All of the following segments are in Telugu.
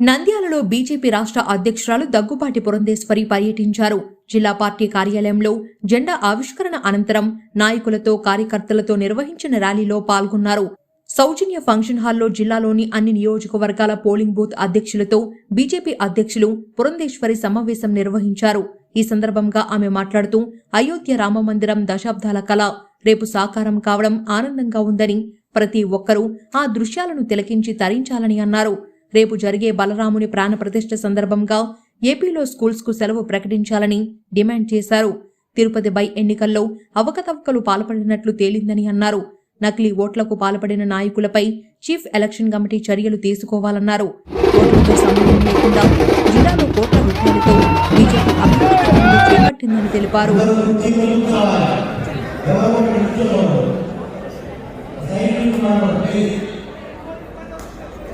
నంద్యాలలో బీజేపీ రాష్ట్ర అధ్యక్షురాలు దగ్గుపాటి పురంధేశ్వరి పర్యటించారు. జిల్లా పార్టీ కార్యాలయంలో జెండా ఆవిష్కరణ అనంతరం నాయకులతో కార్యకర్తలతో నిర్వహించిన ర్యాలీలో పాల్గొన్నారు. సౌజన్య ఫంక్షన్ హాల్లో జిల్లాలోని అన్ని నియోజకవర్గాల పోలింగ్ బూత్ అధ్యక్షులతో బీజేపీ అధ్యక్షులు పురంధేశ్వరి సమావేశం నిర్వహించారు. ఈ సందర్భంగా ఆమె మాట్లాడుతూ అయోధ్య రామమందిరం దశాబ్దాల కళ రేపు సాకారం కావడం ఆనందంగా ఉందని ప్రతి ఒక్కరూ ఆ దృశ్యాలను తిలకించి తరించాలని అన్నారు. రేపు జరిగే బలరాముని ప్రాణప్రతిష్ఠ సందర్భంగా ఏపీలో స్కూల్స్కు సెలవు ప్రకటించాలని డిమాండ్ చేశారు. తిరుపతి బై ఎన్నికల్లో అవకతవకలు పాల్పడినట్లు తేలిందని అన్నారు. నకిలీ ఓట్లకు పాల్పడిన నాయకులపై చీఫ్ ఎలక్షన్ కమిటీ చర్యలు తీసుకోవాలన్నారు. ఓట్లతో సంబంధం లేకుండా జిల్లాలో కోట్ల రూపాయలతో బీజేపీ అభివృద్ధి చేపట్టిందని తెలిపారు.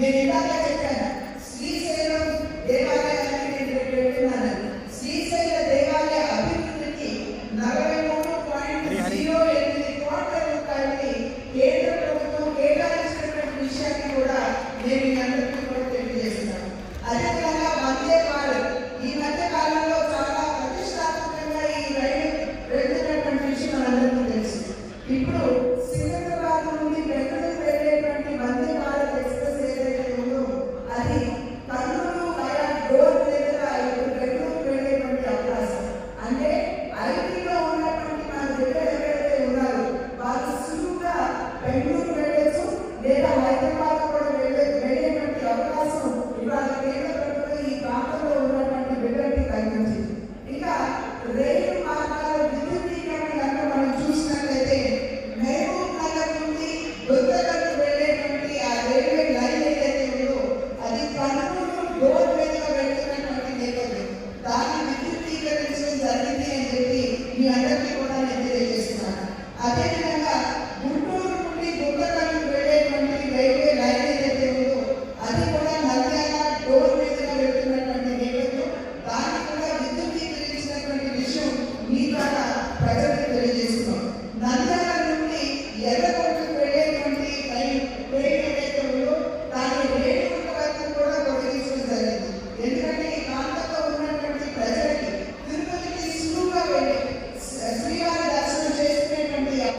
Many దాన్ని జరిగింది అని చెప్పి మీ అందరికీ కూడా నేను తెలియజేస్తున్నాను. అదే